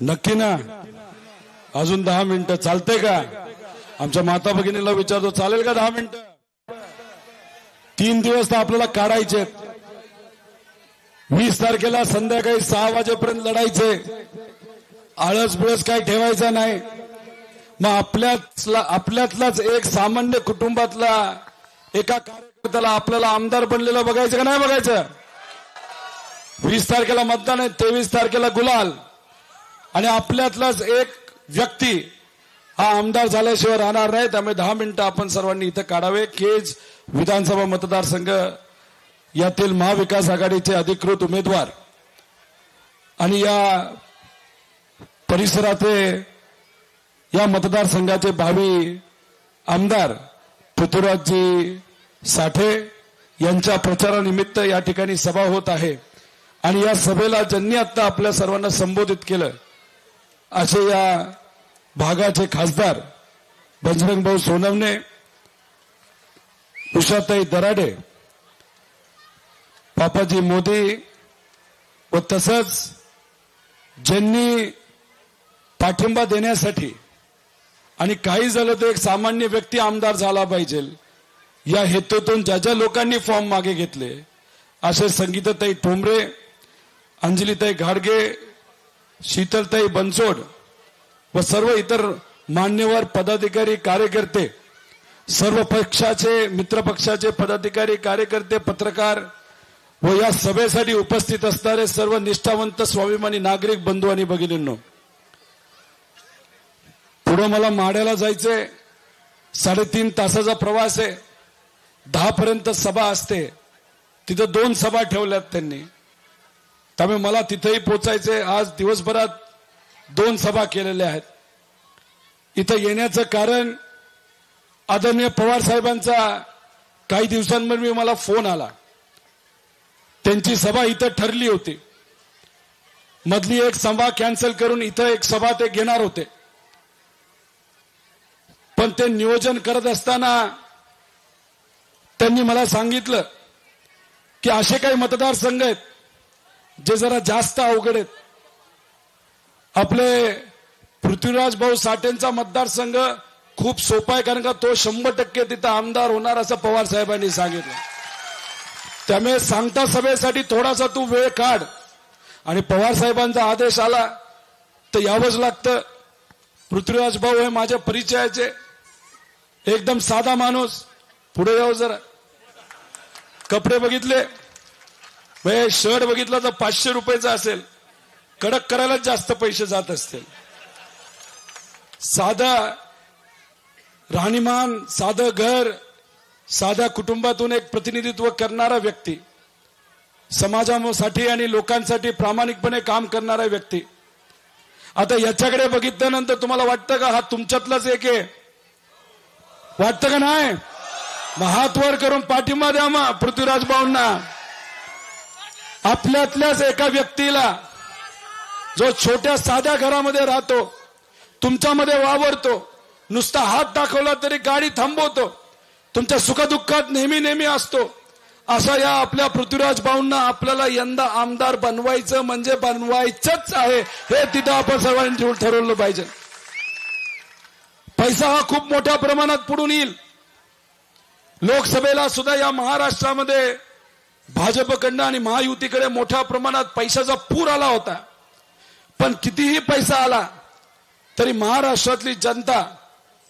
नक्की ना. अजून दहा मिनिटं. चालतंय का? आमच्या माता भगिनीला विचारतो चालेल का दहा मिनिटं? तीन दिवस तर आपल्याला काढायचे. वीस तारखेला संध्याकाळी सहा वाजेपर्यंत लढायचे. आळस बिळस काय ठेवायचा नाही. मग आपल्यातला आपल्यातलाच एक सामान्य कुटुंबातला एका कार्यकर्त्याला आपल्याला आमदार बनलेला बघायचं का नाही बघायचं? वीस तारखेला मतदान आहे तेवीस तारखेला गुलाल. आणि आपल्यातलाच एक व्यक्ती हा आमदार झाल्याशिवाय राहणार नाही. त्यामुळे दहा मिनिटं आपण सर्वांनी इथं काढावे. केज विधानसभा मतदारसंघ यातील महाविकास आघाडीचे अधिकृत उमेदवार आणि या परिसराचे या मतदारसंघाचे भावी आमदार पृथ्वीराजजी साठे यांच्या प्रचारानिमित्त या ठिकाणी सभा होत आहे. आणि या सभेला ज्यांनी आता आपल्या सर्वांना संबोधित केलं असे या भागाचे खासदार बजरंग भाऊ सोनवणे उषाताई दराडे पापाजी मोदी व तसंच ज्यांनी पाठिंबा देण्यासाठी आणि काही झालं तर एक सामान्य व्यक्ती आमदार झाला पाहिजे. या हेतूतून ज्या ज्या लोकांनी फॉर्म मागे घेतले असे संगीताताई ठोंबरे अंजलीताई घाडगे शीतलताई बनसोड व सर्व इतर मान्यवर पदाधिकारी कार्यकर्ते सर्व पक्षाचे मित्र पक्षाचे पदाधिकारी कार्यकर्ते पत्रकार व या सभेसाठी उपस्थित असणारे सर्व निष्ठावंत स्वाभिमानी नागरिक बंधू आणि भगिनींनो पुढे मला माड्याला जायचंय. साडेतीन तासाचा प्रवास आहे. दहा पर्यंत सभा असते. तिथं दोन सभा ठेवल्यात त्यांनी. त्यामुळे मला तिथेही पोचायचंय आज दिवसभरात दोन सभा केलेल्या आहेत. इथं येण्याचं कारण आदरणीय पवार साहेबांचा काही दिवसांपूर्वी मला फोन आला. त्यांची सभा इथं ठरली होती. मधली एक सभा कॅन्सल करून इथं एक सभा ते घेणार होते. पण ते नियोजन करत असताना त्यांनी मला सांगितलं की असे काही मतदारसंघ आहेत जे जरा जास्त अवघड आहेत. आपले पृथ्वीराज भाऊ साठेंचा मतदारसंघ खूप सोपा आहे कारण का तो शंभर टक्के तिथं आमदार होणार असं पवार साहेबांनी सांगितलं. त्यामुळे सांगता सभेसाठी थोडासा तू वेळ काढ. आणि पवार साहेबांचा आदेश आला तर यावंच लागतं. पृथ्वीराज भाऊ हे माझ्या परिचयाचे. एकदम साधा माणूस. पुढे यावं जरा. कपडे बघितले. शर्ट बघितला तर पाचशे रुपयाचा असेल. कडक करायलाच जास्त पैसे जात असतील. साधा राहणीमान साधं घर साध्या कुटुंबातून एक प्रतिनिधित्व करणारा व्यक्ती समाजासाठी आणि लोकांसाठी प्रामाणिकपणे काम करणारा व्यक्ती. आता याच्याकडे बघितल्यानंतर तुम्हाला वाटतं का हा तुमच्यातलाच एक आहे? वाटतं का नाही? महात्वर करून पाठिंबा द्या मग पृथ्वीराज भाऊंना. आपल्यातल्याच एका व्यक्तीला जो छोट्या साध्या घरामध्ये राहतो तुमच्यामध्ये वावरतो नुसता हात दाखवला तरी गाडी थांबवतो तुमच्या सुखदुःखात नेहमी नेहमी असतो असा या आपल्या पृथ्वीराज भाऊंना आपल्याला यंदा आमदार बनवायचं म्हणजे बनवायचंच आहे हे तिथं आपण सर्वांनी ठरवलं पाहिजे. पैसा हा खूप मोठ्या प्रमाणात पुढून येईल. लोकसभेला सुद्धा या महाराष्ट्रामध्ये भाजपकडनं आणि महायुतीकडे मोठ्या प्रमाणात पैशाचा पूर आला होता. पण कितीही पैसा आला तरी महाराष्ट्रातली जनता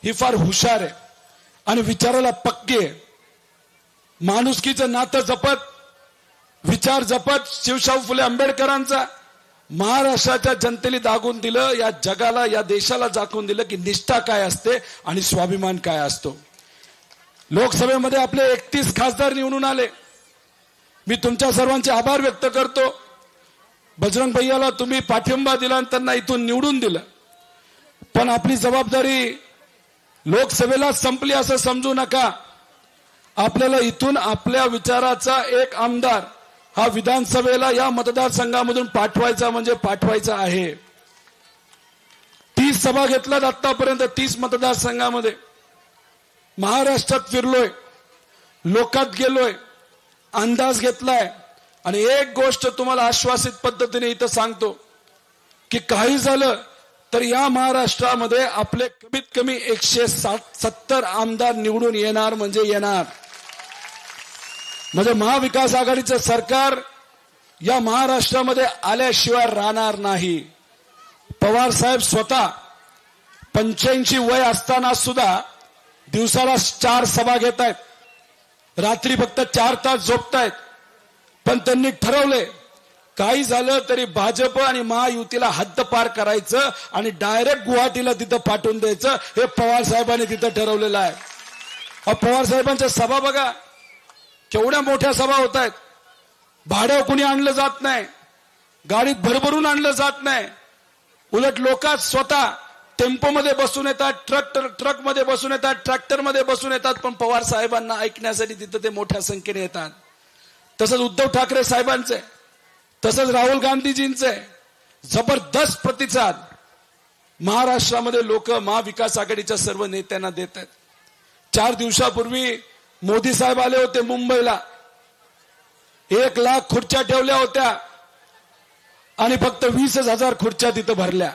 ही फार हुशार आहे आणि विचाराला पक्की आहे. माणुसकीचं नातं जपत विचार जपत शिवशाहू फुले आंबेडकरांचा महाराष्ट्राच्या जनतेने दागून दिलं या जगाला या देशाला दाखवून दिलं की निष्ठा काय असते आणि स्वाभिमान काय असतो. लोकसभेमध्ये आपले एकतीस खासदार निवडून आले. मी तुमच्या सर्वांचे आभार व्यक्त करतो. बजरंग भैयाला तुम्ही पाठिंबा दिला आणि त्यांना इथून निवडून दिलं. पण आपली जबाबदारी लोकसभेला संपली असं समजू नका. आपल्याला इथून आपल्या विचाराचा एक आमदार हा विधानसभेला या मतदारसंघामधून पाठवायचा म्हणजे पाठवायचा आहे. तीस सभा घेतल्यात आतापर्यंत तीस मतदारसंघामध्ये. महाराष्ट्रात फिरलोय. लोकात गेलोय. अंदाज घेतलाय. आणि एक गोष्ट तुम्हाला आश्वासित पद्धतीने इथं सांगतो की काही झालं तर या महाराष्ट्रामध्ये आपले कमीत कमी एकशे साठ सत्तर आमदार निवडून येणार म्हणजे येणार. म्हणजे महाविकास आघाडीचं सरकार या महाराष्ट्रामध्ये आल्याशिवाय राहणार नाही. पवार साहेब स्वतः पंच्याऐंशी वय असताना सुद्धा दिवसाला चार सभा घेत आहेत रात्री फक्त चार तास झोपतायत. पण त्यांनी ठरवले काही झालं तरी भाजप आणि महायुतीला हद्द पार करायचं आणि डायरेक्ट गुवाहाटीला तिथं पाठवून द्यायचं हे पवार साहेबांनी तिथं ठरवलेलं आहे. पवार साहेबांच्या सभा बघा केवढ्या मोठ्या सभा होत आहेत भाड्या कुणी आणलं जात नाही गाडीत भरभरून आणलं जात नाही. उलट लोकात स्वतः टेम्पोमध्ये बसून येतात ट्रक ट्रकमध्ये बसून येतात ट्रॅक्टरमध्ये बसून येतात पण पवार साहेबांना ऐकण्यासाठी तिथं ते मोठ्या संख्येने येतात. तसंच उद्धव ठाकरे साहेबांचे तसंच राहुल गांधीजींचे जबरदस्त प्रतिसाद महाराष्ट्रामध्ये लोक महाविकास आघाडीच्या सर्व नेत्यांना देत आहेत. चार दिवसापूर्वी मोदी साहेब आले होते मुंबईला. एक लाख खुर्च्या ठेवल्या होत्या आणि फक्त वीसच हजार खुर्च्या तिथं भरल्या.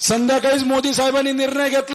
संध्याकाळीच मोदी साहेबांनी निर्णय घेतला.